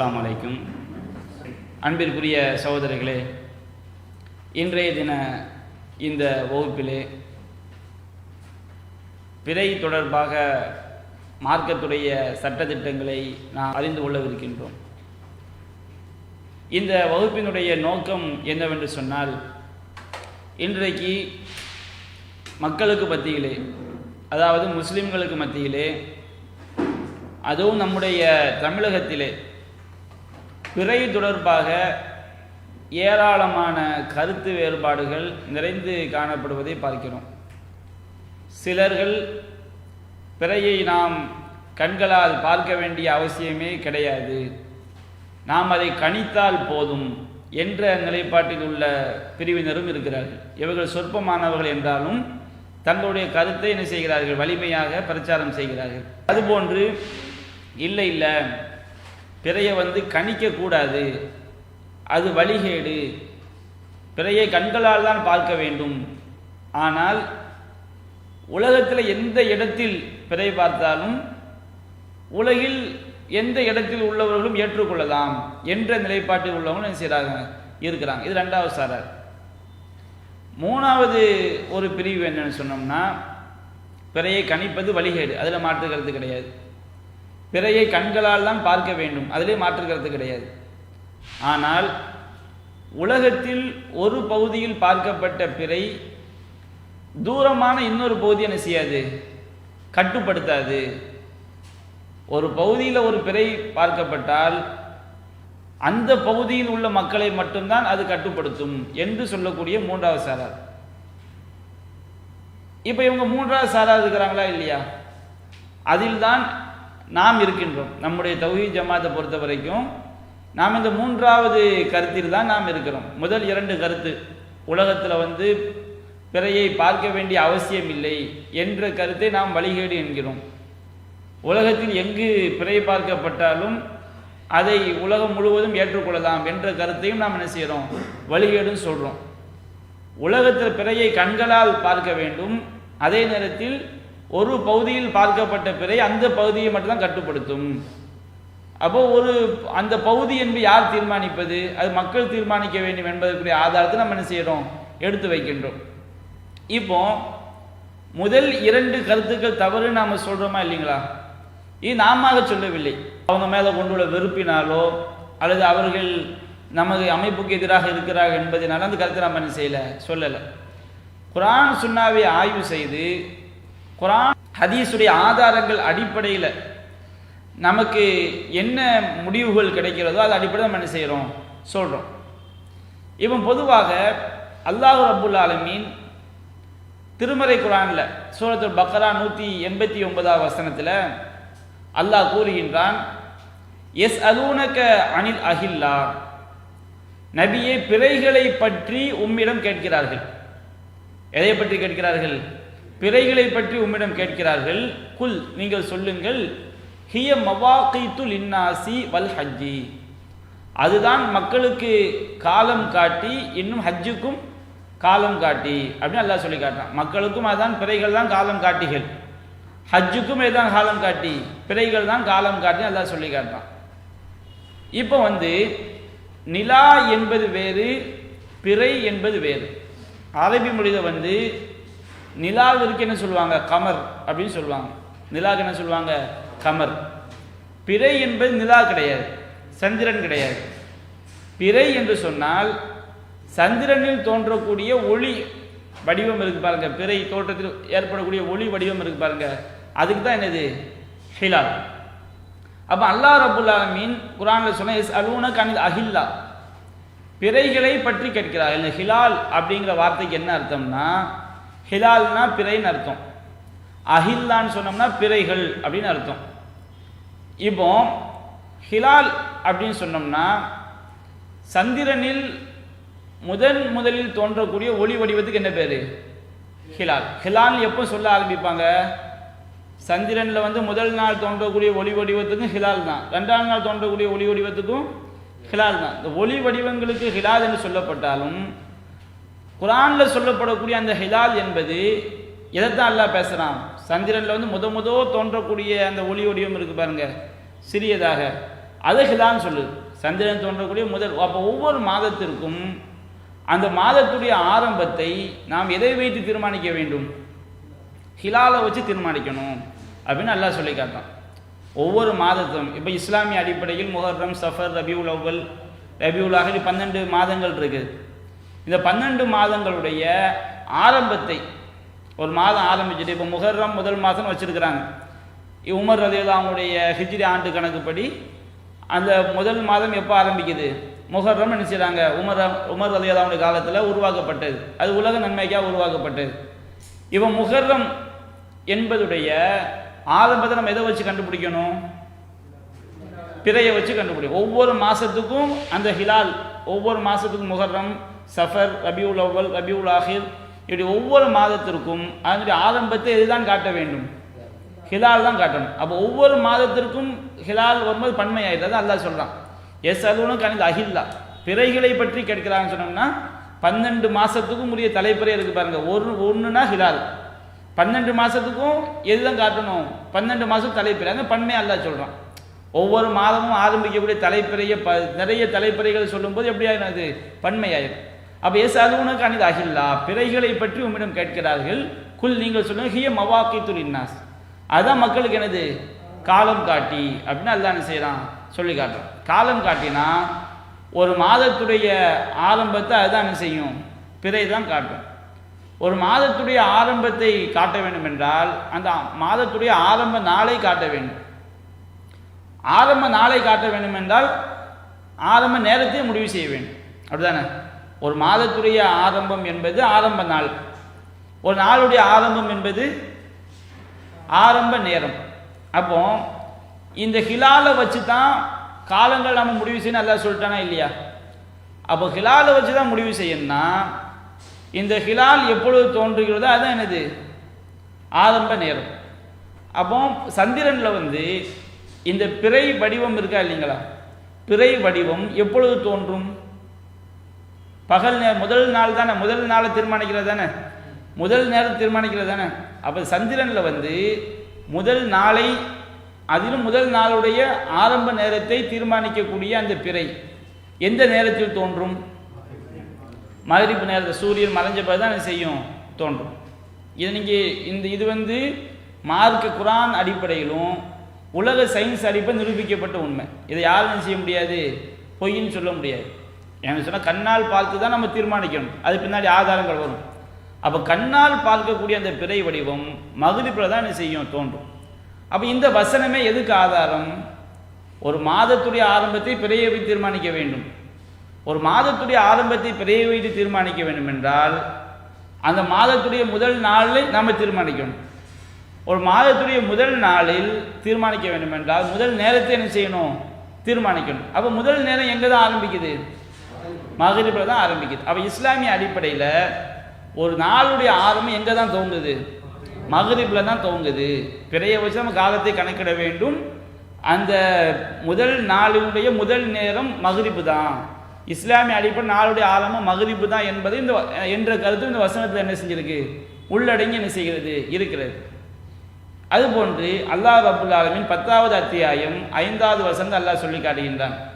அஸ்லாம் அலைக்கும். அன்பிற்குரிய சகோதரர்களே இன்றைய தின இந்த வகுப்பிலே பிறை தொடர்பாக மார்க்கத்துடைய சட்டதிட்டங்களை நாம் அறிந்து கொள்ளவிருக்கின்றோம். இந்த வகுப்பினுடைய நோக்கம் என்னவென்று சொன்னால் இன்றைக்கு மக்களுக்கு மத்தியிலே அதாவது முஸ்லிம்களுக்கு மத்தியிலே அதுவும் நம்முடைய தமிழகத்திலே பிறை தொடர்பாக ஏராளமான கருத்து வேறுபாடுகள் நிறைந்து காணப்படுவதை பார்க்கிறோம். சிலர்கள் பிறையை நாம் கண்களால் பார்க்க வேண்டிய அவசியமே கிடையாது. நாம் அதை கணித்தால் போதும் என்ற நிலைப்பாட்டில் உள்ள பிரிவினரும் இருக்கிறார்கள். இவர்கள் சொற்பமானவர்கள் என்றாலும் தங்களுடைய கருத்தை என்ன செய்கிறார்கள்? வலிமையாக பிரச்சாரம் செய்கிறார்கள். அதுபோன்று இல்லை இல்லை. பிறையை வந்து கணிக்கக்கூடாது. அது வழிகேடு. பிறையை கண்களால் தான் பார்க்க வேண்டும். ஆனால் உலகத்தில் எந்த இடத்தில் பிறை பார்த்தாலும் உலகில் எந்த இடத்தில் உள்ளவர்களும் ஏற்றுக்கொள்ளலாம் என்ற நிலைப்பாட்டில் உள்ளவங்களும் என்ன செய்கிறாங்க இருக்கிறாங்க. இது ரெண்டாவது சாரார். மூணாவது ஒரு பிரிவு என்னன்னு சொன்னோம்னா பிறையை கணிப்பது வழிகேடு. அதில் மாற்று கிடையாது. பிறையை கண்களால் தான் பார்க்க வேண்டும். அதிலே மாற்று கருத்து கிடையாது. ஆனால் உலகத்தில் ஒரு பகுதியில் பார்க்கப்பட்ட பிறை தூரமான இன்னொரு பகுதி என்ன செய்யாது? கட்டுப்படுத்தாது. ஒரு பகுதியில் ஒரு பிறை பார்க்கப்பட்டால் அந்த பகுதியில் உள்ள மக்களை மட்டும்தான் அது கட்டுப்படுத்தும் என்று சொல்லக்கூடிய மூன்றாவது சாரார். இப்போ இவங்க மூன்றாவது சாரார் இருக்கிறாங்களா இல்லையா? அதில் தான் நாம் இருக்கின்றோம். நம்முடைய தௌஹி ஜமாத்தை பொறுத்த வரைக்கும் நாம் இந்த மூன்றாவது கருத்தில் தான் நாம் இருக்கிறோம். முதல் இரண்டு கருத்து உலகத்தில் வந்து பிறையை பார்க்க வேண்டிய அவசியம் இல்லை என்ற கருத்தை நாம் வழிகேடு என்கிறோம். உலகத்தில் எங்கு பிறை பார்க்கப்பட்டாலும் அதை உலகம் முழுவதும் ஏற்றுக்கொள்ளலாம் என்ற கருத்தையும் நாம் என்ன செய்கிறோம் வழிகேடுன்னு சொல்கிறோம் உலகத்தில் பிறையை கண்களால் பார்க்க வேண்டும். அதே நேரத்தில் ஒரு பகுதியில் பார்க்கப்பட்ட பிறை அந்த பகுதியை மட்டும்தான் கட்டுப்படுத்தும். அப்போ ஒரு அந்த பகுதி என்பது யார் தீர்மானிப்பது? அது மக்கள் தீர்மானிக்க வேண்டும் என்பதற்குரிய ஆதாரத்தை நம்ம என்ன செய்கிறோம் எடுத்து வைக்கின்றோம். இப்போ முதல் இரண்டு கருத்துக்கள் தவறு நாம் சொல்கிறோமா இல்லைங்களா? இது நாம சொல்லவில்லை. அவங்க மேலே கொண்டுள்ள வெறுப்பினாலோ அல்லது அவர்கள் நமது அமைப்புக்கு எதிராக இருக்கிறார்கள் என்பதனால அந்த கருத்தை நம்ம என்ன செய்யலை சொல்லலை. குரான் சுண்ணாவை ஆய்வு செய்து குரான் ஹதீஸுடைய ஆதாரங்கள் அடிப்படையில் நமக்கு என்ன முடிவுகள் கிடைக்கிறதோ அது அடிப்படையில் நம்ம என்ன செய்கிறோம் சொல்கிறோம் இப்போ பொதுவாக அல்லாஹ் ரபுல் ஆலமீன் திருமறை குரானில் சூரத்துல் பக்ரா நூற்றி எண்பத்தி ஒன்பதாவது வசனத்தில் அல்லாஹ் கூறுகின்றான் எஸ் அலூனக அனில் அஹில்லா. நபியை பிறைகளை பற்றி உம்மிடம் கேட்கிறார்கள். எதை பற்றி கேட்கிறார்கள்? பிறைகளை பற்றி உம்மிடம் கேட்கிறார்கள். குல் நீங்கள் சொல்லுங்கள். ஹிய மவாக்கைத்துல் இன்னாசி வல் ஹஜ்ஜி. அதுதான் மக்களுக்கு காலம் காட்டி இன்னும் ஹஜ்ஜுக்கும் காலம் காட்டி அப்படின்னு அல்லா சொல்லி காட்டான் மக்களுக்கும் அதுதான் பிறைகள் தான் காலம் காட்டிகள். ஹஜ்ஜுக்கும் இதுதான் காலம் காட்டி பிறைகள் தான் காலம் காட்டி அல்லா சொல்லி காட்டான் இப்போ வந்து நிலா என்பது வேறு பிறை என்பது வேறு. அரபி மொழியில் வந்து நிலாவிற்கு என்ன சொல்லுவாங்க? கமர் அப்படின்னு சொல்லுவாங்க. நிலாவுக்கு என்ன சொல்லுவாங்க? கமர். பிறை என்பது நிலா கிடையாது. சந்திரன் கிடையாது. பிறை என்று சொன்னால் சந்திரனில் தோன்றக்கூடிய ஒளி வடிவம் இருக்கு பாருங்க. பிறை தோற்றத்தில் ஏற்படக்கூடிய ஒளி வடிவம் இருக்கு பாருங்க. அதுக்கு தான் என்னது? ஹிலால். அப்போ அல்லாஹ் ரபுல் மீன் குரானில் சொன்ன எஸ் அலூன கனில் அஹில்லா. பிறைகளை பற்றி கேட்கிறார். இந்த ஹிலால் அப்படிங்கிற வார்த்தைக்கு என்ன அர்த்தம்னா ஹிலால்னா பிறைன்னு அர்த்தம். அஹில்லான்னு சொன்னோம்னா பிறைகள் அப்படின்னு அர்த்தம். இப்போ ஹிலால் அப்படின்னு சொன்னோம்னா சந்திரனில் முதன் முதலில் தோன்றக்கூடிய ஒளி வடிவத்துக்கு என்ன பேர்? ஹிலால். ஹிலால் எப்போ சொல்ல ஆரம்பிப்பாங்க? சந்திரனில் வந்து முதல் நாள் தோன்றக்கூடிய ஒளி வடிவத்துக்கும் ஹிலால் தான். ரெண்டாம் நாள் தோன்றக்கூடிய ஒளி வடிவத்துக்கும் ஹிலால் தான். இந்த ஒளி வடிவங்களுக்கு ஹிலால் என்று சொல்லப்பட்டாலும் குரானில் சொல்லப்படக்கூடிய அந்த ஹிலால் என்பது எதைத்தான் அல்லாஹ் பேசுகிறான் சந்திரனில் வந்து முத முத தோன்றக்கூடிய அந்த ஒளி வடிவம் இருக்குது பாருங்க சிறியதாக. அது ஹிலான்னு சொல்லுது. சந்திரன் தோன்றக்கூடிய முதல் அப்போ ஒவ்வொரு மாதத்திற்கும் அந்த மாதத்துடைய ஆரம்பத்தை நாம் எதை வைத்து தீர்மானிக்க வேண்டும்? ஹிலாலை வச்சு தீர்மானிக்கணும் அப்படின்னு அல்லாஹ் சொல்லி காட்டான் ஒவ்வொரு மாதத்தும் இப்போ இஸ்லாமிய அடிப்படையில் முஹர்ரம் சஃபர் ரபியுல் அவ்வல் ரபியுல் ஆஹிர் பன்னெண்டு மாதங்கள் இருக்குது இந்த பன்னெண்டு மாதங்களுடைய ஆரம்பத்தை ஒரு மாதம் ஆரம்பிச்சுட்டு இப்போ முகர்றம் முதல் மாதம் வச்சுருக்கிறாங்க. இ- உமர் ரதியுல்லா அவங்களுடைய ஹிஜ்ரி ஆண்டு கணக்குப்படி அந்த முதல் மாதம் எப்போ ஆரம்பிக்குது? முஹர்ரம் என்ன செய்றாங்க? உமர் உமர் ரதியுல்லா அவங்களுடைய காலத்தில் உருவாக்கப்பட்டது. அது உலக நன்மைக்காக உருவாக்கப்பட்டது. இப்போ முகர்றம் என்பதுடைய ஆரம்பத்தை நம்ம எதை வச்சு கண்டுபிடிக்கணும்? பிறையை வச்சு கண்டுபிடிக்கும் ஒவ்வொரு மாதத்துக்கும் அந்த ஹிலால் ஒவ்வொரு மாதத்துக்கும் முகர்றம் சஃபர் ரபியுல் அவ்வல் ரபியுல் ஆஹிர் இப்படி ஒவ்வொரு மாதத்திற்கும் அதனுடைய ஆரம்பத்தை இதுதான் காட்ட வேண்டும்? ஹிலால் தான் காட்டணும். அப்போ ஒவ்வொரு மாதத்திற்கும் ஹிலால் வரும்போது பன்மை அல்லா அல்லாஹ் எஸ் அதுவும் கணித அகில்லா பிறைகளை பற்றி கேட்கிறாங்கன்னு சொன்னோம்னா பன்னெண்டு மாதத்துக்கும் உரிய தலைப்பிறை இருக்கு பாருங்க. ஒரு ஒன்றுனா ஹிலால். பன்னெண்டு மாதத்துக்கும் எதுதான் காட்டணும்? பன்னெண்டு மாதம் தலைப்பிறை. அந்த பன்மை அல்லாஹ் சொல்கிறான் ஒவ்வொரு மாதமும் ஆரம்பிக்கக்கூடிய தலைப்பிறைய ப நிறைய தலைப்பிறைகள் சொல்லும்போது எப்படி ஆயிடும் அது? பன்மையாயிடும். அப்போ எஸ் அதுவுனக்கு அனித அகில்லா பிறைகளை பற்றி உம்மிடம் கேட்கிறார்கள். குல் நீங்கள் சொல்லுங்க ஹிய மவாக்கி துலின்னாஸ் அதுதான் மக்களுக்கு என்னது? காலம் காட்டி. அப்படின்னு அதுதான் என்ன செய்கிறான் சொல்லி காட்டுறோம் காலம் காட்டினா ஒரு மாதத்துடைய ஆரம்பத்தை அதுதான் என்ன செய்யும்? பிறை தான் காட்டும். ஒரு மாதத்துடைய ஆரம்பத்தை காட்ட வேண்டும் என்றால் அந்த மாதத்துடைய ஆரம்ப நாளை காட்ட வேண்டும். ஆரம்ப நாளை காட்ட வேண்டும் என்றால் ஆரம்ப நேரத்தை முடிவு செய்ய வேண்டும். அப்படிதானே? ஒரு மாதத்துடைய ஆரம்பம் என்பது ஆரம்ப நாள். ஒரு நாளுடைய ஆரம்பம் என்பது ஆரம்ப நேரம். அப்போ இந்த ஹிலாலை வச்சு தான் காலங்கள் நம்ம முடிவு செய்யணும் அல்லாஹ் சொல்லிட்டானா இல்லையா? அப்போ ஹிலாலை வச்சு தான் முடிவு செய்யணும்னா இந்த ஹிலால் எப்பொழுது தோன்றுகிறதோ அதுதான் என்னது? ஆரம்ப நேரம். அப்போ சந்திரனில் வந்து இந்த பிறை வடிவம் இருக்கா இல்லைங்களா? பிறை வடிவம் எப்பொழுது தோன்றும்? பகல் நே முதல் நாள் தானே? முதல் நாளை தீர்மானிக்கிறது தானே? முதல் நேரம் தீர்மானிக்கிறது தானே? அப்போ சந்திரனில் வந்து முதல் நாளை அதிலும் முதல் நாளுடைய ஆரம்ப நேரத்தை தீர்மானிக்கக்கூடிய அந்த பிறை எந்த நேரத்தில் தோன்றும்? மகரிப்பு நேரத்தில் சூரியன் மறைஞ்ச பிறகு தான் செய்யும்? தோன்றும். இது நீங்கள் இந்த இது வந்து மார்க்க குரான் அடிப்படையிலும் உலக சயின்ஸ் அடிப்பை நிரூபிக்கப்பட்ட உண்மை. இதை யாரும் செய்ய முடியாது? பொய்ன்னு சொல்ல முடியாது. எனக்கு சொன்னால் கண்ணால் பார்த்து தான் நம்ம தீர்மானிக்கணும். அது பின்னாடி ஆதாரங்கள் வரும். அப்போ கண்ணால் பார்க்கக்கூடிய அந்த பிறை வடிவம் மகிழ்ப்பில் தான் என்ன செய்யும்? தோன்றும். அப்போ இந்த வசனமே எதுக்கு ஆதாரம்? ஒரு மாதத்துடைய ஆரம்பத்தை பிறையை வைத்து தீர்மானிக்க வேண்டும். ஒரு மாதத்துடைய ஆரம்பத்தை பிறையை வைத்து தீர்மானிக்க வேண்டும் என்றால் அந்த மாதத்துடைய முதல் நாளில் நாம் தீர்மானிக்கணும். ஒரு மாதத்துடைய முதல் நாளில் தீர்மானிக்க வேண்டும் என்றால் முதல் நேரத்தை என்ன செய்யணும்? தீர்மானிக்கணும். அப்போ முதல் நேரம் எங்கே தான் ஆரம்பிக்குது? மகரிபில் தான் ஆரம்பிக்குது. அப்போ இஸ்லாமிய அடிப்படையில் ஒரு நாளுடைய ஆரம்பம் எங்கே தான் துவங்குது மகரிபில் தான் துவங்குது பிறைய வச்சு நம்ம காலத்தை கணக்கிட வேண்டும். அந்த முதல் நாளினுடைய முதல் நேரம் மகரிப்பு தான். இஸ்லாமிய அடிப்படை நாளுடைய ஆரம்பம் மகரிப்பு தான் என்பது இந்த வ- என்ற கருத்து இந்த வசனத்தில் என்ன செஞ்சிருக்கு? உள்ளடங்கி என்ன செய்கிறது? இருக்கிறது. அதுபோன்று அல்லாஹ் ரபுல் பத்தாவது அத்தியாயம் ஐந்தாவது வசனம் அல்லாஹ் சொல்லி காட்டுகின்றான்.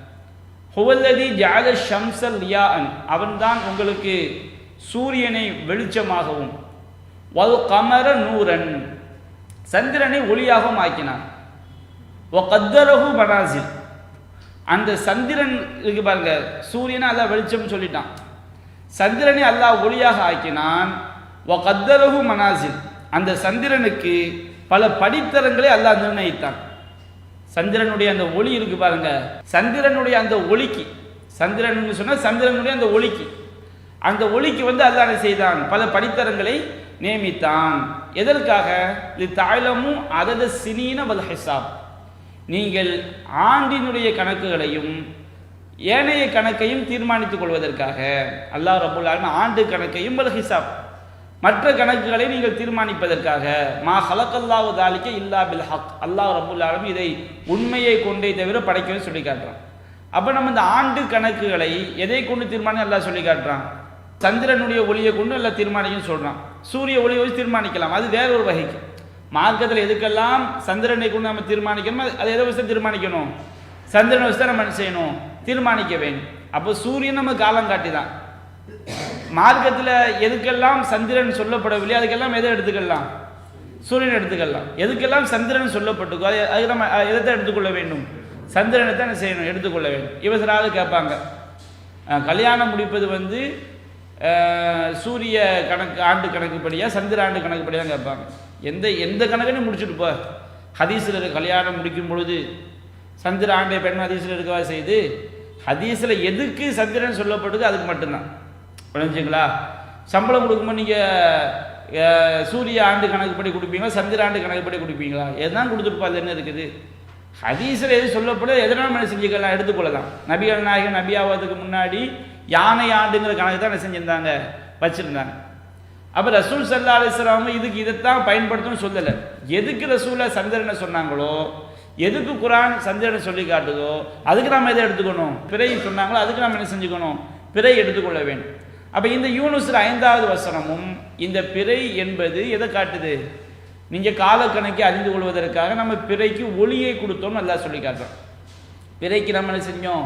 ஹுவல்லதி ஜால ஷம்சல் லியாஅன். அவன்தான் உங்களுக்கு சூரியனை வெளிச்சமாகவும் வல் கமர நூரன். சந்திரனை ஒளியாகவும் ஆக்கினான். ஒ கத்தரகு பனாசில் அந்த சந்திரன் இருக்கு பாருங்க சூரியனை அல்லாஹ் வெளிச்சம் சொல்லிட்டான். சந்திரனை அல்லாஹ் ஒளியாக ஆக்கினான். ஒ கத்தரகு மனாசில். அந்த சந்திரனுக்கு பல படித்தரங்களை அல்லாஹ் நிர்ணயித்தான். சந்திரனுடைய அந்த ஒளி இருக்கு பாருங்க. சந்திரனுடைய அந்த ஒளிக்கு சந்திரன் சொன்னா சந்திரனுடைய அந்த ஒளிக்கு. அந்த ஒளிக்கு வந்து அல்லாஹ் செய்தான்? பல படித்தரங்களை நியமித்தான். எதற்காக? இது தாய்லமும் அதத சினீன வல் ஹிசாப். நீங்கள் ஆண்டினுடைய கணக்குகளையும் ஏனைய கணக்கையும் தீர்மானித்துக் கொள்வதற்காக. அல்லாஹ் ரபுல்லாலும் ஆண்டு கணக்கையும் வல் ஹிசாப். மற்ற கணக்குகளை நீங்கள் தீர்மானிப்பதற்காக. மா ஹலக்கல்லாவு தாலிக்க இல்லா பில் ஹக். அல்லாஹ் ரபுல் ஆலமீன் இதை உண்மையை கொண்டே தவிர படைக்கவே சொல்லி காட்டுறான் அப்போ நம்ம இந்த ஆண்டு கணக்குகளை எதை கொண்டு தீர்மானம் எல்லாம் சொல்லி காட்டுறான் சந்திரனுடைய ஒளியை கொண்டு எல்லாம் தீர்மானிக்கும் சொல்கிறான் சூரிய ஒளியை வச்சு தீர்மானிக்கலாம். அது வேற ஒரு வகைக்கு. மார்க்கத்தில் எதுக்கெல்லாம் சந்திரனை கொண்டு நம்ம தீர்மானிக்கணுமோ அது- எதை வச்சு தீர்மானிக்கணும்? சந்திரனை வச்சு தான் நம்ம செய்யணும்? தீர்மானிக்க வேண்டும். அப்போ சூரியன் நம்ம காலம் காட்டி தான் மார்க்கத்தில் எதுக்கெல்லாம் சந்திரன் சொல்லப்படவில்லை அதுக்கெல்லாம் எதை எடுத்துக்கலாம்? சூரியன் எடுத்துக்கலாம். எதுக்கெல்லாம் சந்திரன் சொல்லப்பட்டுக்கோ அது அது நம்ம எதை தான் எடுத்துக்கொள்ள வேண்டும்? சந்திரனை தான் என்ன செய்யணும்? எடுத்துக்கொள்ள வேண்டும். இவசராவது கேட்பாங்க. கல்யாணம் முடிப்பது வந்து சூரிய கணக்கு ஆண்டு கணக்குப்படியா சந்திர ஆண்டு கணக்குப்படியா கேட்பாங்க. எந்த எந்த கணக்குன்னு முடிச்சுட்டு போ. ஹதீஸில் இருக்க கல்யாணம் முடிக்கும் பொழுது சந்திர ஆண்டை பெண் ஹதீஸில் இருக்கவா செய்து ஹதீஸில் எதுக்கு சந்திரன் சொல்லப்பட்டது அதுக்கு மட்டும்தான். புரிஞ்சுங்களா? சம்பளம் கொடுக்கும்போது நீங்கள் சூரிய ஆண்டு கணக்குப்படி கொடுப்பீங்களா? சந்திர ஆண்டு கணக்குப்படி கொடுப்பீங்களா? எதுதான் கொடுத்துருப்பா அது என்ன இருக்குது? ஹதீஸில் எது சொல்லப்படுது எதனால் நம்ம செஞ்சுக்கலாம்? எடுத்துக்கொள்ளலாம். நபிகள் நாயகன் நபி ஆவதுக்கு முன்னாடி யானை ஆண்டுங்கிற கணக்கு தான் என்ன செஞ்சுருந்தாங்க? வச்சுருந்தாங்க. அப்போ ரசூல் சல்லா அலிஸ்லாம இதுக்கு இதைத்தான் பயன்படுத்தணும்னு சொல்லலை. எதுக்கு ரசூலை சந்திரனை சொன்னாங்களோ எதுக்கு குரான் சந்திரனை சொல்லி காட்டுதோ அதுக்கு நம்ம எதை எடுத்துக்கணும்? பிறை சொன்னாங்களோ? அதுக்கு நம்ம என்ன செஞ்சுக்கணும்? பிறை எடுத்துக்கொள்ள வேண்டும். அப்போ இந்த யூனுஸில் ஐந்தாவது வசனமும் இந்த பிறை என்பது எதை காட்டுது? நீங்கள் காலக்கணக்கை அறிந்து கொள்வதற்காக நம்ம பிறைக்கு ஒளியை கொடுத்தோம்னு நல்லா சொல்லி காட்டுறோம் பிறைக்கு நம்ம என்ன செஞ்சோம்?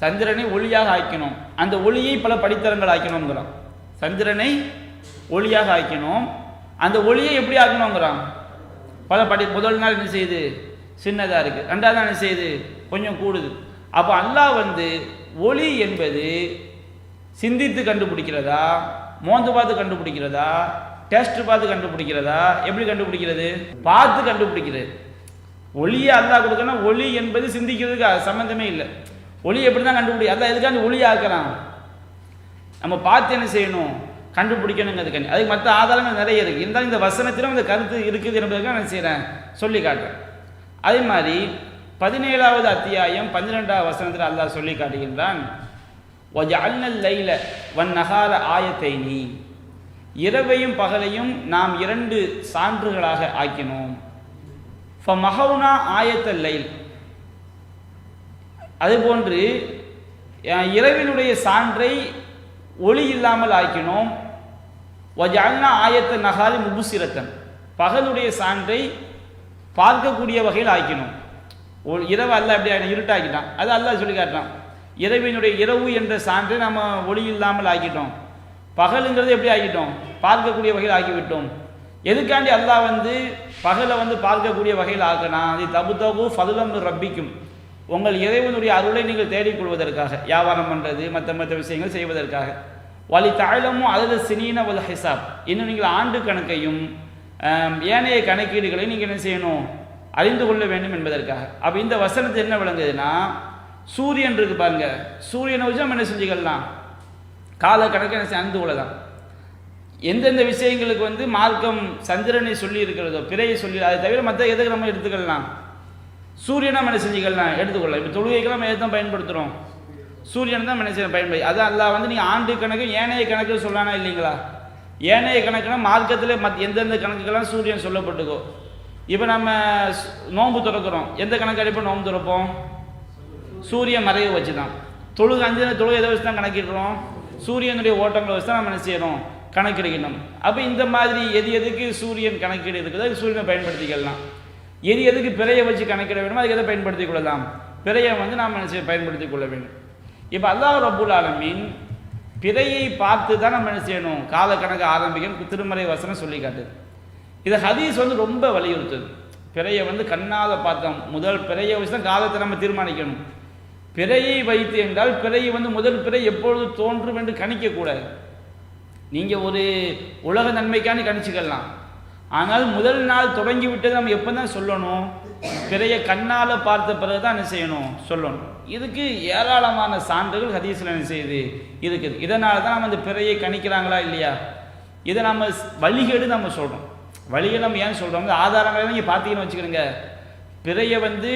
சந்திரனை ஒளியாக ஆக்கணும் அந்த ஒளியை பல படித்தரங்கள் ஆக்கணுங்கிறான் சந்திரனை ஒளியாக ஆக்கணும் அந்த ஒளியை எப்படி ஆக்கணுங்கிறான் பல படி முதல் நாள் என்ன செய்யுது? சின்னதாக இருக்குது ரெண்டாவது நாள் என்ன செய்யுது? கொஞ்சம் கூடுது. அப்போ அல்லாஹ் வந்து ஒளி என்பது சிந்தித்து கண்டுபிடிக்கிறதா? மோந்து பார்த்து கண்டுபிடிக்கிறதா? டெஸ்ட் பார்த்து கண்டுபிடிக்கிறதா? எப்படி கண்டுபிடிக்கிறது? பார்த்து கண்டுபிடிக்கிறது. ஒளியை அல்லாஹ் கொடுக்கணும் ஒளி என்பது சிந்திக்கிறதுக்கு அது சம்மந்தமே இல்லை. ஒளி எப்படி தான் கண்டுபிடி அதான் எதுக்காண்டி ஒளி ஆக்கலாம் நம்ம பார்த்து என்ன செய்யணும்? கண்டுபிடிக்கணுங்கிறதுக்காண்டி அதுக்கு மற்ற ஆதாரங்கள் நிறைய இருக்குது இருந்தாலும் இந்த வசனத்திலும் இந்த கருத்து இருக்குது என்பதற்காக நான் செய்கிறேன் சொல்லி காட்டுறேன். அதே மாதிரி பதினேழாவது அத்தியாயம் பன்னிரெண்டாவது வசனத்தில் அல்லாஹ் சொல்லி காட்டுகின்றான். ஒஜஅல்னல் லைல வன் நகார ஆயத்தை நீ இரவையும் பகலையும் நாம் இரண்டு சான்றுகளாக ஆக்கினோம். ஃபமஹவுனா ஆயத்தல் லைல் அதுபோன்று இரவினுடைய சான்றை ஒளி இல்லாமல் ஆக்கினோம். வஜால்னா ஆயத்த நகாரி முபுசிரத்தன் பகலுடைய சான்றை பார்க்கக்கூடிய வகையில் ஆக்கினோம். இரவு அல்ல அப்படி இருட்டாக்கிட்டான். அது அல்ல சொல்லி காட்டுறான். இறைவனுடைய இரவு என்ற சான்று நம்ம ஒளி இல்லாமல் ஆக்கிட்டோம் பகலுங்கிறது எப்படி ஆக்கிட்டோம் பார்க்கக்கூடிய வகையில் ஆக்கிவிட்டோம் எதுக்காண்டி அல்லாஹ் வந்து பகலை வந்து பார்க்கக்கூடிய வகையில் ஆக்கினான் அது தபு தபு ஃபதுலம் ரப்பிக்கும். உங்கள் இறைவனுடைய அருளை நீங்கள் தேடிக்கொள்வதற்காக வியாபாரம் பண்ணுறது மற்ற மற்ற விஷயங்கள் செய்வதற்காக. வலி தாழமும் அதில் சினீன வல் ஹிசாப். இன்னும் நீங்கள் ஆண்டு கணக்கையும் ஏனைய கணக்கீடுகளையும் நீங்கள் என்ன செய்யணும்? அறிந்து கொள்ள வேண்டும் என்பதற்காக. அப்போ இந்த வசனத்தை என்ன விளங்குதுன்னா சூரியன் இருக்கு பாருங்க. சூரியனை வச்சு நம்ம என்ன செஞ்சுக்கலாம்? கால கணக்கு என்ன செய்ய- உலகம் எந்தெந்த விஷயங்களுக்கு வந்து மார்க்கம் சந்திரனை சொல்லி இருக்கிறதோ பிறையை சொல்லி அதை தவிர மற்ற எதுக்கு நம்ம எடுத்துக்கலாம்? சூரியனை நம்ம என்ன செஞ்சுக்கலாம்? எடுத்துக்கொள்ளலாம். இப்போ தொழுகைக்கெல்லாம் நம்ம எதை பயன்படுத்துகிறோம் சூரியன் தான் மனுஷன் பயன்படுத்தி அதான் அல்லா வந்து நீங்கள் ஆண்டு கணக்கு ஏனைய கணக்கு சொல்லானா இல்லைங்களா? ஏனைய கணக்குனா மார்க்கத்தில் மத் எந்தெந்த கணக்குக்கெல்லாம் சூரியன் சொல்லப்பட்டுக்கோ. இப்போ நம்ம நோன்பு திறக்கிறோம். எந்த கணக்கு அடிப்போம் நோன்பு திறப்போம்? சூரிய மறைவை வச்சு தான் தொழுகு அஞ்சு நேர தொழுகை எதை வச்சு தான் கணக்கிடுறோம். சூரியனுடைய ஓட்டங்களை வச்சு தான் நம்ம என்ன செய்யறோம்? கணக்கெடுக்கணும் அப்போ இந்த மாதிரி எது எதுக்கு சூரியன் கணக்கீடு இருக்குதோ? அதுக்கு சூரியனை பயன்படுத்திக்கலாம். எது எதுக்கு பிறையை வச்சு கணக்கிட வேணுமோ அதுக்கு எதை பயன்படுத்தி கொள்ளலாம். பிறையை வந்து நாம் என்ன செய்ய பயன்படுத்தி கொள்ள வேண்டும். இப்போ அல்லாஹ் ரபுல் ஆலமின் பிறையை பார்த்து தான் நம்ம என்ன செய்யணும்? காலக்கணக்கு ஆரம்பிக்கணும். திருமறை வசனம் சொல்லி காட்டுது. இது ஹதீஸ் வந்து ரொம்ப வலியுறுத்துது. பிறையை வந்து கண்ணால் பார்த்தோம். முதல் பிறையை வச்சு தான் காலத்தை நம்ம தீர்மானிக்கணும். பிறையை வைத்து என்றால் பிறையை வந்து முதல் பிறை எப்பொழுது தோன்றும் என்று கணிக்கக்கூடாது நீங்கள் ஒரு உலக நன்மைக்கான கணிச்சுக்கலாம். ஆனால் முதல் நாள் தொடங்கி விட்டது நம்ம எப்போ தான் சொல்லணும்? பிறைய கண்ணால் பார்த்த பிறகு தான் என்ன செய்யணும்? சொல்லணும். இதுக்கு ஏராளமான சான்றுகள் ஹதீஸில் என்ன செய்யுது? இருக்குது. இதனால தான் நம்ம இந்த பிறையை கணிக்கிறாங்களா இல்லையா? இதை நம்ம ஸ்- வழிகேடு நம்ம சொல்கிறோம் வழிகேடு நம்ம ஏன் சொல்கிறோம் ஆதாரங்களை நீங்கள் பார்த்தீங்கன்னு வச்சுக்கிறோங்க பிறையை வந்து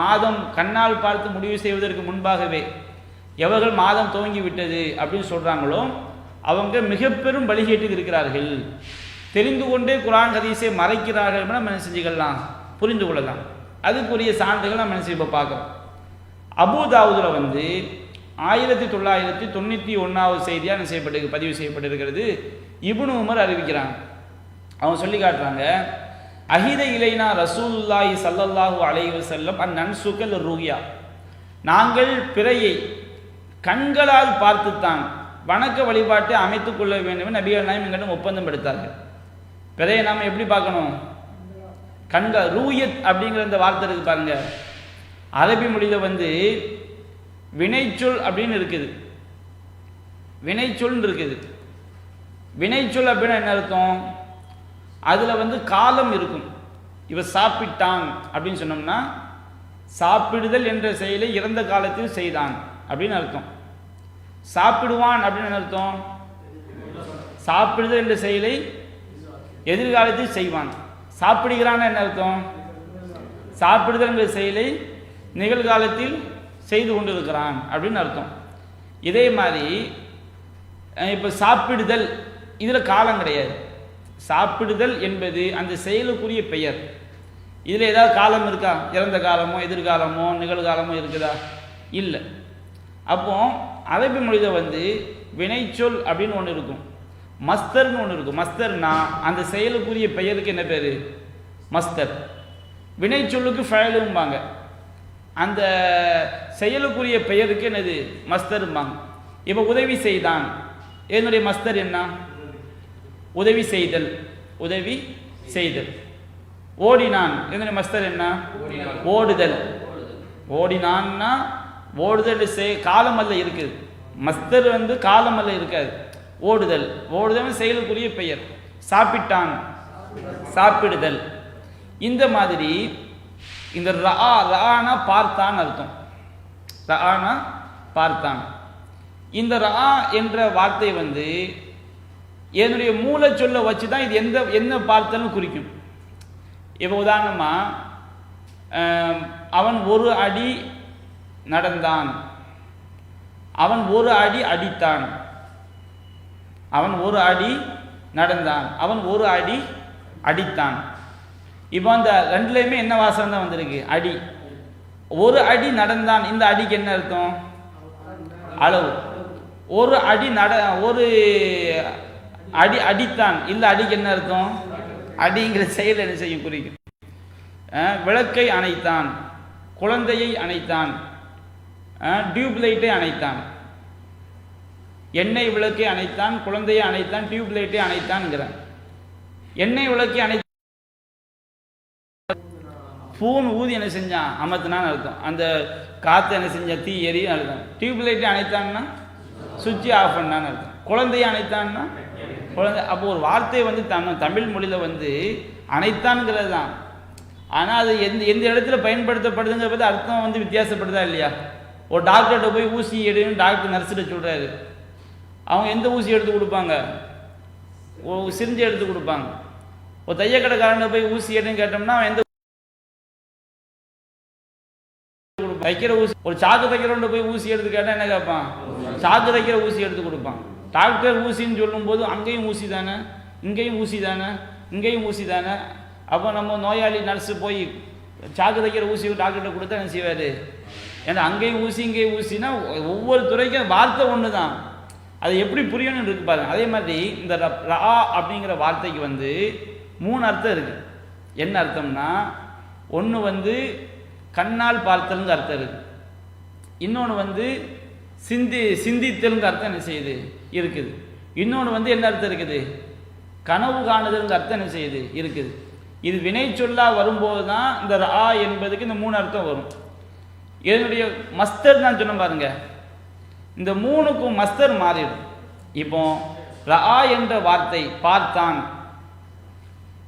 மாதம் கண்ணால் பார்த்து முடிவு செய்வதற்கு முன்பாகவே எவர்கள் மாதம் துவங்கி விட்டது அப்படின்னு சொல்கிறாங்களோ அவங்க மிக பெரும் வழிகேட்டுக்கு இருக்கிறார்கள். தெரிந்து கொண்டே குரான் ஹதீஸை மறைக்கிறார்கள் நம்ம என்ன செஞ்சுக்கலாம்? புரிந்து கொள்ளலாம். அதுக்குரிய சான்றுகள் நம்ம என்ன செய்ய இப்போ பார்க்குறோம் அபுதாவுதில் வந்து ஆயிரத்தி தொள்ளாயிரத்தி தொண்ணூற்றி ஒன்றாவது செய்தியாக என்ன செய்யப்பட்டு பதிவு செய்யப்பட்டிருக்கிறது. இபுனு உமர் அறிவிக்கிறாங்க. அவங்க சொல்லி காட்டுறாங்க அஹித இலைனா ரசூலுல்லாஹி சல்லல்லாஹு அலைவு செல்லம் அந் நன்சுகல் ரூயா நாங்கள் பிறையை கண்களால் பார்த்துத்தான் வணக்க வழிபாட்டை அமைத்துக் கொள்ள வேண்டும். நபிகள் நாயம் எங்களிடம் ஒப்பந்தம் எடுத்தார்கள். பிறையை நாம் எப்படி பார்க்கணும்? கண்கள் ரூயத் அப்படிங்கிற இந்த வார்த்தை இருக்கு பாருங்க. அரபி மொழியில் வந்து வினைச்சொல் அப்படின்னு இருக்குது. வினைச்சொல்னு இருக்குது. வினைச்சொல் அப்படின்னா என்ன அர்த்தம்? அதில் வந்து காலம் இருக்கும். இவ சாப்பிட்டான் அப்படின்னு சொன்னோம்னா சாப்பிடுதல் என்ற செயலை இறந்த காலத்தில் செய்தான் அப்படின்னு அர்த்தம். சாப்பிடுவான் அப்படின்னு என்ன அர்த்தம்? சாப்பிடுதல் என்ற செயலை எதிர்காலத்தில் செய்வான். சாப்பிடுகிறான் என்ன அர்த்தம்? சாப்பிடுதல் என்ற செயலை நிகழ்காலத்தில் செய்து கொண்டிருக்கிறான் அப்படின்னு அர்த்தம். இதே மாதிரி இப்போ சாப்பிடுதல் இதில் காலம் கிடையாது. சாப்பிடுதல் என்பது அந்த செயலுக்குரிய பெயர். இதில் ஏதாவது காலம் இருக்கா? இறந்த காலமோ எதிர்காலமோ நிகழ்காலமோ இருக்குதா? இல்லை. அப்போ அரபி மொழியில் வந்து வினைச்சொல் அப்படின்னு ஒன்று இருக்கும். மஸ்தர்னு ஒன்று இருக்கும். மஸ்தர்னா அந்த செயலுக்குரிய பெயருக்கு என்ன பேர்? மஸ்தர். வினைச்சொல்லுக்கு ஃபயலும்பாங்க அந்த செயலுக்குரிய பெயருக்கு என்னது? மஸ்தரும்பாங்க. இப்போ உதவி செய்தான். என்னுடைய மஸ்தர் என்ன? உதவி செய்தல் உதவி செய்தல். ஓடினான். என்னுடைய மஸ்தர் என்ன? ஓடுதல். ஓடினான்னா ஓடுதல் செய் காலம் அல்ல இருக்குது மஸ்தர் வந்து காலம் அல்ல இருக்காது. ஓடுதல். ஓடுதல் செயலுக்குரிய பெயர். சாப்பிட்டான். சாப்பிடுதல். இந்த மாதிரி இந்த ரா ரானா பார்த்தான் அர்த்தம். ரானா பார்த்தான். இந்த ரா என்ற வார்த்தை வந்து என்னுடைய மூல சொல்ல வச்சு தான் இது எந்த என்ன பார்த்தாலும் குறிக்கும். இப்போ உதாரணமாக அவன் ஒரு அடி நடந்தான். அவன் ஒரு அடி அடித்தான். அவன் ஒரு அடி நடந்தான். அவன் ஒரு அடி அடித்தான். இப்போ அந்த ரெண்டுலேயுமே என்ன வாசகம் தான் வந்திருக்கு? அடி. ஒரு அடி நடந்தான். இந்த அடிக்கு என்ன அர்த்தம்? அளவு. ஒரு அடி நட ஒரு அடி அடித்தான். இந்த அடிக்கு என்ன அர்த்தம்? அடிங்கிற செயல் என்ன செய்யும் குறிக்கும் விளக்கை அணைத்தான். குழந்தையை அணைத்தான். டியூப் லைட்டை அணைத்தான். எண்ணெய் விளக்கை அணைத்தான் குழந்தையை அணைத்தான் டியூப் லைட்டை அணைத்தான்ங்கிறான். எண்ணெய் விளக்கை அணை ஃபோன் ஊதி என்ன செஞ்சான்? அமர்த்தினான்னு அர்த்தம். அந்த காற்று என்ன செஞ்சான் தீ எரியும் அர்த்தம். டியூப் லைட்டை அணைத்தான்னா சுவிட்சை ஆஃப் பண்ணான்னு அர்த்தம். குழந்தையை அணைத்தான்னா குழந்தை அப்போ ஒரு வார்த்தை வந்து தம் தமிழ் மொழியில் வந்து அனைத்தான்ங்கிறது தான் ஆனால் அது எந்த எந்த இடத்துல பயன்படுத்தப்படுதுங்கிறத பற்றி அர்த்தம் வந்து வித்தியாசப்படுதா இல்லையா? ஒரு டாக்டர்கிட்ட போய் ஊசி எடுன்னு டாக்டர் நர்ஸ்கிட்ட சொல்கிறாரு அவங்க எந்த ஊசி எடுத்து கொடுப்பாங்க? சிரிஞ்சு எடுத்து கொடுப்பாங்க. ஒரு தையக்கடைக்காரன் போய் ஊசி எடுன்னு கேட்டோம்னா அவன் எந்த தைக்கிற ஊசி ஒரு சாக்கு தைக்கிறவன்ட்ட போய் ஊசி எடுத்து கேட்டால் என்ன கேட்பான்? சாக்கு தைக்கிற ஊசி எடுத்து கொடுப்பான். டாக்டர் ஊசின்னு சொல்லும்போது அங்கேயும் ஊசி தானே? இங்கேயும் ஊசி தானே? இங்கேயும் ஊசி தானே? அப்போ நம்ம நோயாளி நர்ஸு போய் சாக்கு தைக்கிற ஊசி டாக்டர்கிட்ட கொடுத்தா என்ன செய்வார்? ஏன்னா அங்கேயும் ஊசி இங்கேயும் ஊசினா ஒவ்வொரு துறைக்கும் வார்த்தை ஒன்று தான் அது எப்படி புரியணும்னு இருக்கு பாருங்க. அதே மாதிரி இந்த ர- ரா அப்படிங்கிற வார்த்தைக்கு வந்து மூணு அர்த்தம் இருக்கு. என்ன அர்த்தம்னா ஒன்று வந்து கண்ணால் பார்த்தல்னு அர்த்தம் இருக்கு. இன்னொன்று வந்து சிந்தி சிந்தித்தல்ங்கிற அர்த்தம் என்ன செய்யுது? இருக்குது. இன்னொன்று வந்து என்ன அர்த்தம் இருக்குது? கனவு காணுதல்ங்கிற அர்த்தம் என்ன செய்யுது? இருக்குது. இது வினை சொல்லாக வரும்போது தான் இந்த ரா என்பதுக்கு இந்த மூணு அர்த்தம் வரும். இதனுடைய மஸ்தர் தான் சொன்ன பாருங்க. இந்த மூணுக்கும் மஸ்தர் மாறிடும். இப்போ ரா என்ற வார்த்தை பார்த்தான்.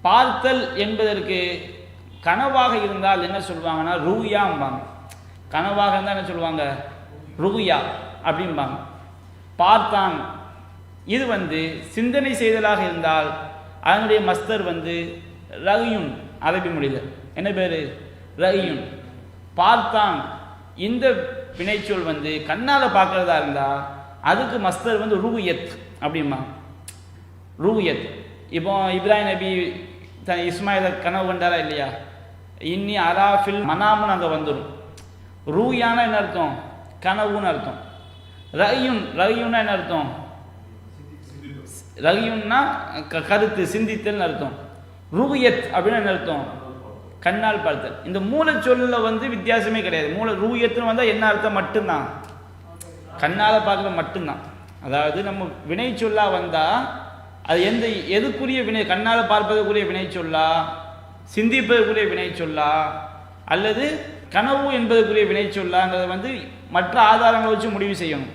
பார்த்தல் என்பதற்கு கனவாக இருந்தால் என்ன சொல்லுவாங்கன்னா ரூயாம்பாங்க. கனவாக இருந்தால் என்ன சொல்லுவாங்க? ருகுயா அப்படிம்பாங்க. பார்த்தான். இது வந்து சிந்தனை செய்தலாக இருந்தால் அதனுடைய மஸ்தர் வந்து ரகியுன். அரபி மொழியில் என்ன பேர்? ரகியுன். பார்த்தான். இந்த வினைச்சொல் வந்து கண்ணால் பார்க்கறதா இருந்தால் அதுக்கு மஸ்தர் வந்து ரூயத் அப்படிமா ரூயத் இப்போ இப்ராஹிம் நபி தன் இஸ்மாயில கனவு கண்டாரா இல்லையா? இன்னி அராஃபில் மனாமுன்னு அங்கே வந்துடும் ரூயானா என்ன அர்த்தம்? கனவுன்னு அர்த்தம். ரயுன் ரயுன்னா என்ன அர்த்தம்? ரயுன்னா க- கருத்து சிந்தித்தல்னு அர்த்தம். ரூயத் அப்படின்னு என்ன அர்த்தம்? கண்ணால் பார்த்தல். இந்த மூலச்சொல்ல வந்து வித்தியாசமே கிடையாது. மூல ரூயத்துன்னு வந்தால் என்ன அர்த்தம்? மட்டும்தான். கண்ணால் பார்க்குறது மட்டும்தான். அதாவது நம்ம வினை சொல்லா வந்தால் அது எந்த எதுக்குரிய வினை கண்ணால் பார்ப்பதற்குரிய வினை சொல்லா சிந்திப்பதற்குரிய வினை சொல்லா அல்லது கனவு என்பதற்குரிய வினை சொல்லாங்கிறத வந்து மற்ற ஆதாரங்களை வச்சு முடிவு செய்யணும்.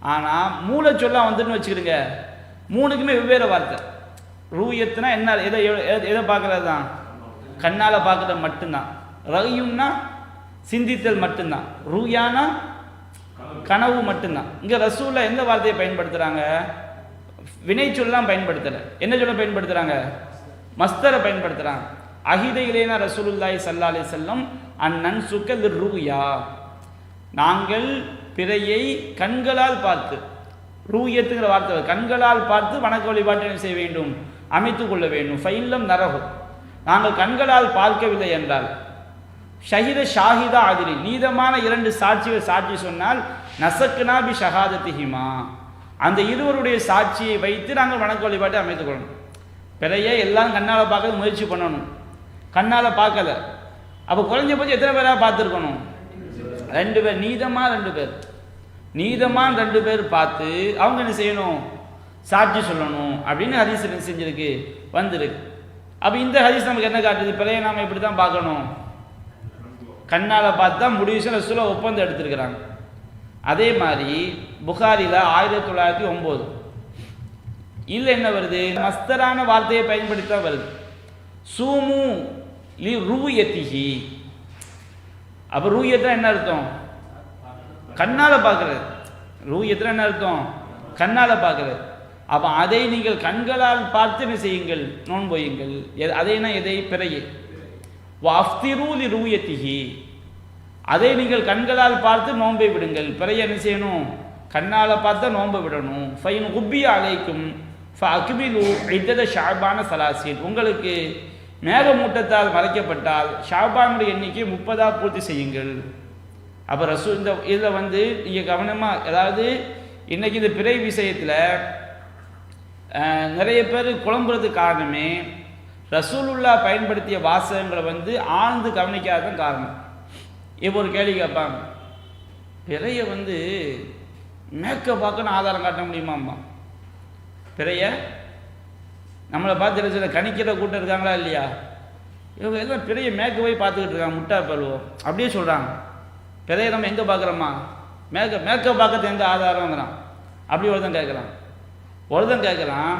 ஆனால் மூளை சொல்லா வந்துன்னு வச்சுக்கிடுங்க. மூணுக்குமே வெவ்வேறு வார்த்தை. ரூயத்துனா என்ன எதை எதை- எதை பார்க்கறது தான் கண்ணால் பார்க்கறது மட்டும்தான். ரகியும்னா சிந்தித்தல் மட்டும்தான். ரூயானா கனவு மட்டும்தான். இங்கே ரசூலில் எந்த வார்த்தையை பயன்படுத்துகிறாங்க வினை சொல்லலாம் பயன்படுத்தலை. என்ன சொல்ல பயன்படுத்துகிறாங்க மஸ்தரை பயன்படுத்துகிறாங்க அகிதையிலேனா ரசூலுல்லாய் ஸல்லல்லாஹு அலைஹி வஸல்லம் அந்நன் சுக்கல் ரூயா. நாங்கள் பிறையை கண்களால் பார்த்து ரூயத்துங்கிற வார்த்தை கண்களால் பார்த்து வணக்க வழிபாட்டை செய்ய வேண்டும்? அமைத்து கொள்ள வேண்டும். ஃபைல்லம் நரகு நாங்கள் கண்களால் பார்க்கவில்லை என்றால் ஷஹித ஷாஹிதா அதிரி நீதமான இரண்டு சாட்சிகள் சாட்சி சொன்னால் நசக்குனா பி ஷஹாதத்திஹிமா. அந்த இருவருடைய சாட்சியை வைத்து நாங்கள் வணக்க வழிபாட்டை அமைத்துக் கொள்ளணும். பிறையே எல்லாம் கண்ணால் பார்க்க முயற்சி பண்ணணும். கண்ணால் பார்க்கல. அப்போ குறைஞ்சபட்சம் எத்தனை பேராக பார்த்துருக்கணும்? ரெண்டு பேர் நீதமா ரெண்டு பேர். நீதமாக ரெண்டு பேர் பார்த்து அவங்க என்ன செய்யணும்? சாட்சி சொல்லணும் அப்படின்னு ஹதீஸ் என்ன செஞ்சிருக்கு? வந்திருக்கு. அப்போ இந்த ஹதீஸ் நமக்கு என்ன காட்டுது? பிறைய நாம இப்படி தான் பார்க்கணும். கண்ணால் பார்த்து தான் முடிவு ரசூல ஒப்பந்தம் எடுத்திருக்கிறாங்க. அதே மாதிரி புகாரில் ஆயிரத்தி தொள்ளாயிரத்தி ஒம்பது. இதில் என்ன வருது? மஸ்தரான வார்த்தையை பயன்படுத்தி தான் வருது. சூமு லி ரூயத்திஹி அப்போ ரூயத்தில் என்ன அர்த்தம்? கண்ணால் பார்க்குறது ரூயத்தில் என்ன அர்த்தம்? கண்ணால் பார்க்கறது அப்போ அதை நீங்கள் கண்களால் பார்த்து என்ன செய்யுங்கள் நோன்பொய்யுங்கள் எ- அதைனா எதை? பிறையே. வாஃப்திரூலி ரூயத்திகி அதை நீங்கள் கண்களால் பார்த்து நோன்பை விடுங்கள். பிறைய என்ன செய்யணும்? கண்ணால் பார்த்தா நோன்பை விடணும். ஃபைன் உப்பி அலைக்கும். அக்மிலு இத்தத ஷாபான சலாசீன். உங்களுக்கு மேகமூட்டத்தால் மறைக்கப்பட்டால் ஷாபானுடைய எண்ணிக்கை முப்பதாக பூர்த்தி செய்யுங்கள். அப்போ ரசூ இந்த இதில் வந்து நீங்கள் கவனமாக அதாவது இன்றைக்கி இந்த பிறை விஷயத்தில் நிறைய பேர் குழம்புறதுக்கு காரணமே ரசூலுல்லா பயன்படுத்திய வாசகங்களை வந்து ஆழ்ந்து கவனிக்காததான் காரணம். இப்போ ஒரு கேள்வி கேட்பாங்க பிறைய வந்து மேக்கப் பார்க்கணும் ஆதாரம் காட்ட முடியுமாம்மா? பிறைய நம்மளை பார்த்து சில கணிக்கிற கூட்டம் இருக்காங்களா இல்லையா? இவங்க எல்லாம் பெரிய மேக்க போய் பார்த்துக்கிட்டு இருக்காங்க முட்டா பருவம். அப்படியே சொல்கிறாங்க பிறைய நம்ம எங்கே பார்க்குறோமா? மேக்க மேக்கை பார்க்கறது எந்த ஆதாரங்கிறான் அப்படி ஒருத்தன் கேட்குறான். ஒருத்தன் கேட்குறான்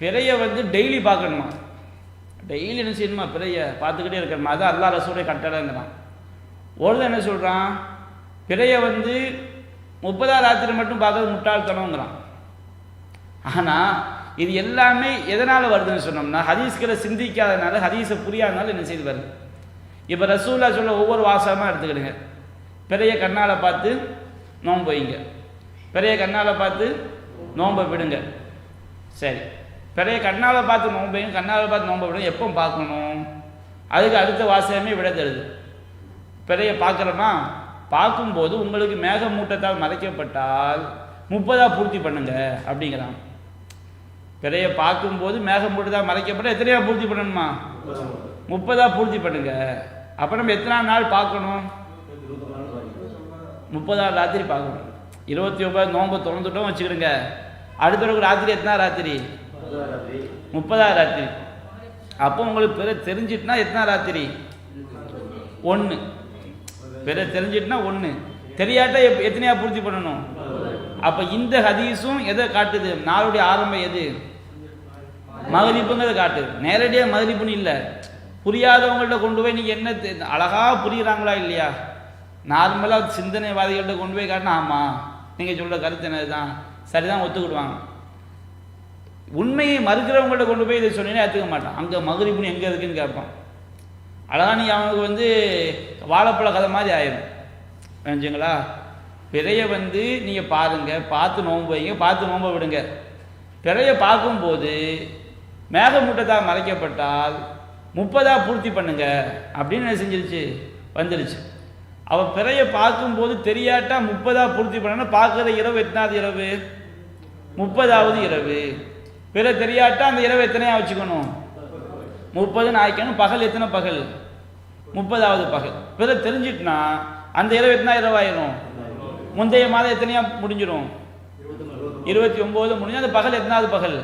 பிறைய வந்து டெய்லி பார்க்கணுமா? டெய்லி என்ன செய்யணுமா? பிறைய பார்த்துக்கிட்டே இருக்கணுமா? அதான் அல்லா ரசூடைய கட்டடங்கிறான் ஒருத்தன் என்ன சொல்கிறான் பிறைய வந்து முப்பதாம் ராத்திரி மட்டும் பார்க்கறது முட்டாள்தனங்கிறான் ஆனால் இது எல்லாமே எதனால் வருதுன்னு சொன்னோம்னா ஹதீஸ்களை சிந்திக்காதனால ஹதீஸை புரியாதனால என்ன செய்து வருது? இப்போ ரசூல்லா சொல்ல ஒவ்வொரு வாசகமாக எடுத்துக்கிடுங்க. பெரிய கண்ணால் பார்த்து நோன்பு வைங்க. பெரிய கண்ணால் பார்த்து நோன்பை விடுங்க. சரி. பெரிய கண்ணால் பார்த்து நோன்பு வைங்க கண்ணால் பார்த்து நோன்பை விடுங்க. எப்போ பார்க்கணும்? அதுக்கு அடுத்த வாசகமே விட தருது. பெரிய பார்க்குறோமா? பார்க்கும்போது உங்களுக்கு மேகமூட்டத்தால் மறைக்கப்பட்டால் முப்பதாக பூர்த்தி பண்ணுங்க அப்படிங்கிறான். பிறைய பார்க்கும்போது மேகம் போட்டுதான் மறைக்கப்பட்டால் எத்தனையா பூர்த்தி பண்ணணுமா? முப்பதா பூர்த்தி பண்ணுங்க. அப்போ நம்ம எத்தனை நாள் பார்க்கணும்? முப்பதாம் ராத்திரி பார்க்கணும். இருபத்தி ஒன்பது நோம்பை திறந்துட்டோம் வச்சுக்கிடுங்க. அடுத்த ராத்திரி எத்தனா ராத்திரி? முப்பதாம் ராத்திரி. அப்போ உங்களுக்கு பிற தெரிஞ்சிட்டுனா எத்தனா ராத்திரி? ஒன்று பிற தெரிஞ்சிட்டுனா ஒன்று தெரியாட்டா எப் எத்தனையா பூர்த்தி பண்ணணும்? அப்போ இந்த ஹதீஸும் எதை காட்டுது? நாளுடைய ஆரம்பம் எது? மகரிப்புங்கிறத காட்டுது நேரடியாக மகரிப்புன்னு இல்லை. புரியாதவங்கள்ட்ட கொண்டு போய் நீங்கள் என்ன அழகாக அழகா புரியுறாங்களா இல்லையா? நார்மலாக சிந்தனைவாதிகள்கிட்ட கொண்டு போய் காட்டினா ஆமாம் நீங்கள் சொல்கிற கருத்து என்னது தான் சரிதான் ஒத்துக்கிடுவாங்க. உண்மையை மறுக்கிறவங்கள்ட்ட கொண்டு போய் இதை சொன்னீங்கன்னா ஏற்றுக்க மாட்டான். அங்கே மகரிப்புன்னு எங்கே இருக்குன்னு கேட்பான். அழகா நீ அவனுக்கு வந்து வாழைப்பழ கதை மாதிரி ஆயிடும் நினச்சிங்களா பிறைய வந்து நீங்கள் பாருங்கள் பார்த்து நோன்பு வைங்க பார்த்து நோன்பை விடுங்க. பிறைய பார்க்கும்போது மேகமூட்டத்தால் மறைக்கப்பட்டால் முப்பதாக பூர்த்தி பண்ணுங்க. அப்படின்னு என்ன செஞ்சிருச்சு? வந்துருச்சு. அவள் பிறைய பார்க்கும்போது தெரியாட்டா முப்பதாக பூர்த்தி பண்ணனா பார்க்குற இரவு எத்தனாவது இரவு? முப்பதாவது இரவு. பிற தெரியாட்டா அந்த இரவு எத்தனையாக வச்சுக்கணும்? முப்பதுன்னு ஆயிக்கணும். பகல் எத்தனை பகல்? முப்பதாவது பகல். பிற தெரிஞ்சிட்டுனா அந்த இரவு எத்தனை இரவாயிரும்? முந்தைய மாதம் எத்தனையா முடிஞ்சிடும் இருபத்தி ஒன்பது முடிஞ்சு அந்த பகல் எத்தனாவது பகல்?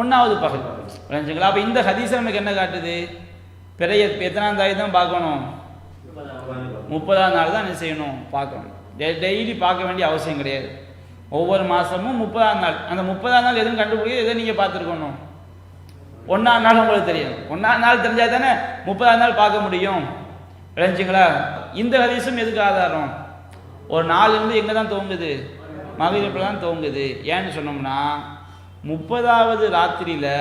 ஒன்றாவது பகல். விளைஞ்சுங்களா அப்போ இந்த ஹதீசம் நமக்கு என்ன காட்டுது? பிறைய எத்தனாம் தாய் தான் பார்க்கணும்? முப்பதாம் நாள் தான் என்ன செய்யணும்? பார்க்கணும். டெய்லி பார்க்க வேண்டிய அவசியம் கிடையாது. ஒவ்வொரு மாதமும் முப்பதாம் நாள். அந்த முப்பதாம் நாள் எதுவும் கண்டுபிடிக்க எதை நீங்கள் பார்த்துருக்கணும்? ஒன்றாம் நாள் உங்களுக்கு தெரியும். ஒன்றாம் நாள் தெரிஞ்சால் தானே முப்பதாம் நாள் பார்க்க முடியும். விளைஞ்சிங்களா இந்த ஹதீஸும் எதுக்கு ஆதாரம்? ஒரு நாள்லேருந்து எங்கே தான் துவங்குது மகிழ்ச்சியில் தான் துவங்குது ஏன்னு சொன்னோம்னா முப்பதாவது ராத்திரியில்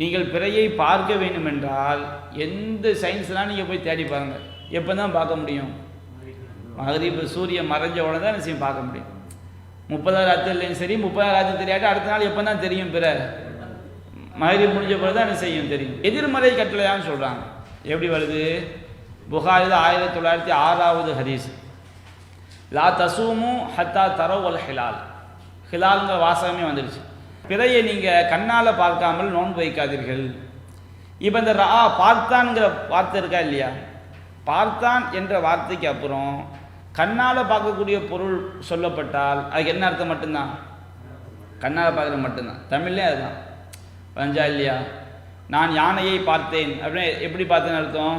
நீங்கள் பிறையை பார்க்க வேண்டுமென்றால் எந்த சயின்ஸ்லாம் நீங்கள் போய் தேடி பாருங்கள் எப்போ தான் பார்க்க முடியும்? மகரீப் சூரியன் மறைஞ்ச உடனே தான் என்ன செய்யும் பார்க்க முடியும். முப்பதாவது ராத்திரிலையும் சரி முப்பதாவது ராத்திரி தெரியாட்டி அடுத்த நாள் எப்போ தான் தெரியும் பிற? மகரி முடிஞ்ச பிறகு தான் என்ன செய்யும் தெரியும். எதிர்மறை கட்டளையான்னு சொல்கிறாங்க எப்படி வருது? புகாரில் ஆயிரத்தி தொள்ளாயிரத்தி ஆறாவது ஹதீஸ். லா தசூமு ஹத்தா தரவ் அல் ஹிலால். ஹிலால்ங்கிற வாசகமே வந்துடுச்சு பிறையை நீங்கள் கண்ணால் பார்க்காமல் நோன்பு வைக்காதீர்கள். இப்போ இந்த ரா பார்த்தான்ங்கிற வார்த்தை இருக்கா இல்லையா? பார்த்தான் என்ற வார்த்தைக்கு அப்புறம் கண்ணால் பார்க்கக்கூடிய பொருள் சொல்லப்பட்டால் அதுக்கு என்ன அர்த்தம் மட்டும்தான்? கண்ணால் பார்க்குறது மட்டும்தான். தமிழ்லேயே அதுதான். பஞ்சா இல்லையா? நான் யானையை பார்த்தேன். அப்படின்னு எப்படி பார்த்தேன்னு அர்த்தம்?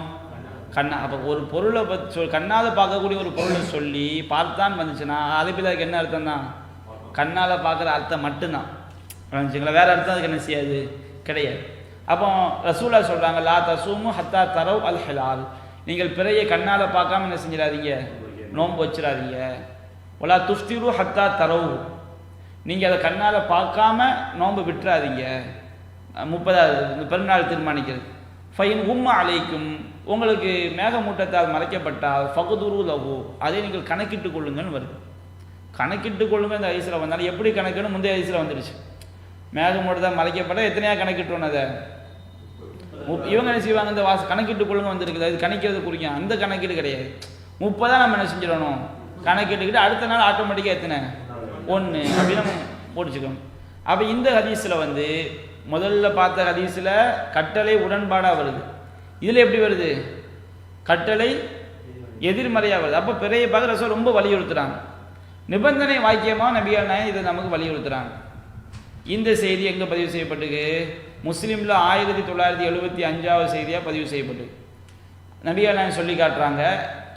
கண்ணா அப்போ ஒரு பொருளை பற்றி சொல் கண்ணால் பார்க்கக்கூடிய ஒரு பொருளை சொல்லி பார்த்தான் வந்துச்சுன்னா அது பிள்ளை அதுக்கு என்ன அர்த்தம் தான் கண்ணால் பார்க்குற அர்த்தம் மட்டும்தான். வந்துச்சுங்களா வேறு அர்த்தம் அதுக்கு என்ன செய்யாது? கிடையாது. அப்போ ரசூலா சொல்கிறாங்க லா தசூமு ஹத்தா தரவ் அல் ஹலால். நீங்கள் பிறையை கண்ணால் பார்க்காம என்ன செஞ்சிடாதீங்க? நோன்பு வச்சிடாதீங்க. ஒலா துஃப்திரு ஹத்தா தரவு. நீங்கள் அதை கண்ணால் பார்க்காம நோன்பு விட்டுறாதீங்க. முப்பதாவது இந்த பெருநாள் தீர்மானிக்கிறது. ஃபைன் உம்மா அலைக்கும். உங்களுக்கு மேகமூட்டத்தால் மறைக்கப்பட்டால் ஃபகுதுரு லகு அதை நீங்கள் கணக்கிட்டு கொள்ளுங்கன்னு வருது. கணக்கிட்டு கொள்ளுங்க இந்த ஐசில் வந்தாலும் எப்படி கணக்குன்னு முந்தைய ஐசில் வந்துடுச்சு மேகமூட்டத்தால் மறைக்கப்பட்டால் எத்தனையாக கணக்கிட்டோன்னு அதை? இவங்க என்ன செய்வாங்க? இந்த வாச கணக்கிட்டு கொள்ளுங்க வந்துருக்குது. அது கணக்கிறது குறிக்கும் அந்த கணக்கீடு கிடையாது. முப்பதா நம்ம என்ன செஞ்சிடணும்? கணக்கிட்டுக்கிட்டு அடுத்த நாள் ஆட்டோமேட்டிக்காக எத்தனை? ஒன்று அப்படின்னு நம்ம போட்டுச்சுக்கணும். அப்போ இந்த ஹதீஸில் வந்து முதல்ல பார்த்த ஹதீஸில் கட்டளை உடன்பாடாக வருது. இதில் எப்படி வருது? கட்டளை எதிர்மறையாக வருது அப்போ பிறைய பார்க்க ரசூல் ரொம்ப வலியுறுத்துறாங்க. நிபந்தனை வாக்கியமாக நபிகள் நாயன் இதை நமக்கு வலியுறுத்துறாங்க. இந்த செய்தி எங்கே பதிவு செய்யப்பட்டுக்கு? முஸ்லீமில் ஆயிரத்தி தொள்ளாயிரத்தி எழுபத்தி அஞ்சாவது செய்தியாக பதிவு செய்யப்பட்டு நபிகள் நாயன் சொல்லி காட்டுறாங்க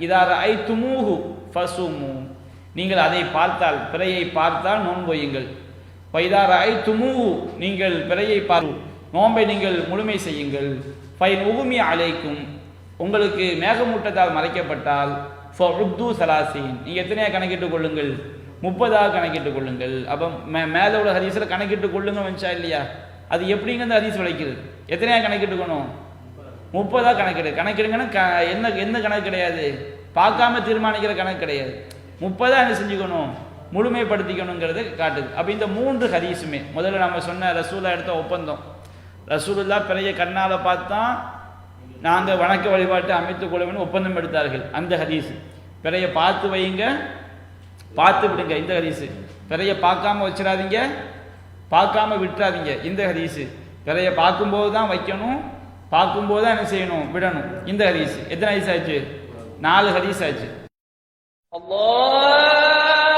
இதார ஐ துமூஹு ஃபசுமு. நீங்கள் அதை பார்த்தால் பிறையை பார்த்தால் நோன்பொய்யுங்கள் பைதார ஐ துமூஹு நீங்கள் பிறையை பார் நோன்பை நீங்கள் முழுமை செய்யுங்கள். பயன் உகுமி அலைக்கும் உங்களுக்கு மேகமூட்டத்தால் மறைக்கப்பட்டால் ஃபுத்து சலாசீன் நீங்கள் எத்தனையா கணக்கிட்டுக் கொள்ளுங்கள்? முப்பதாக கணக்கிட்டுக் கொள்ளுங்கள். அப்போ மே மேலே உள்ள ஹதீஸில் கணக்கிட்டுக் கொள்ளுங்க வந்துச்சா இல்லையா? அது எப்படிங்க அந்த ஹதீஸ் விளைக்குது எத்தனையா கணக்கிட்டுக்கணும் முப்பதாக கணக்கிடு. கணக்கிடுங்கன்னா க என்ன என்ன கணக்கு கிடையாது? பார்க்காம தீர்மானிக்கிற கணக்கு கிடையாது. முப்பதாக என்ன செஞ்சுக்கணும்? முழுமைப்படுத்திக்கணுங்கிறது காட்டுது. அப்போ இந்த மூன்று ஹதீஸுமே முதல்ல நம்ம சொன்ன ரசூலா எடுத்த ஒப்பந்தம். ரசூலுல்லா பிறைய கண்ணால் பார்த்தா நாங்கள் வணக்க வழிபாட்டை அமைத்துக் கொள்ளும்னு ஒப்பந்தம் எடுத்தார்கள். அந்த ஹதீஸ். பிறைய பார்த்து வையுங்க. பார்த்து விடுங்க இந்த ஹதீஸு. பிறைய பார்க்காம வச்சிடாதீங்க. பார்க்காம விட்டுறாதீங்க. இந்த ஹதீஸு. பிறைய பார்க்கும்போது தான் வைக்கணும். பார்க்கும்போது தான் என்ன செய்யணும்? விடணும். இந்த ஹதீஸ். எத்தனை ஹதீஸ் ஆச்சு? நாலு ஹதீஸ் ஆச்சு. அல்லாஹ்!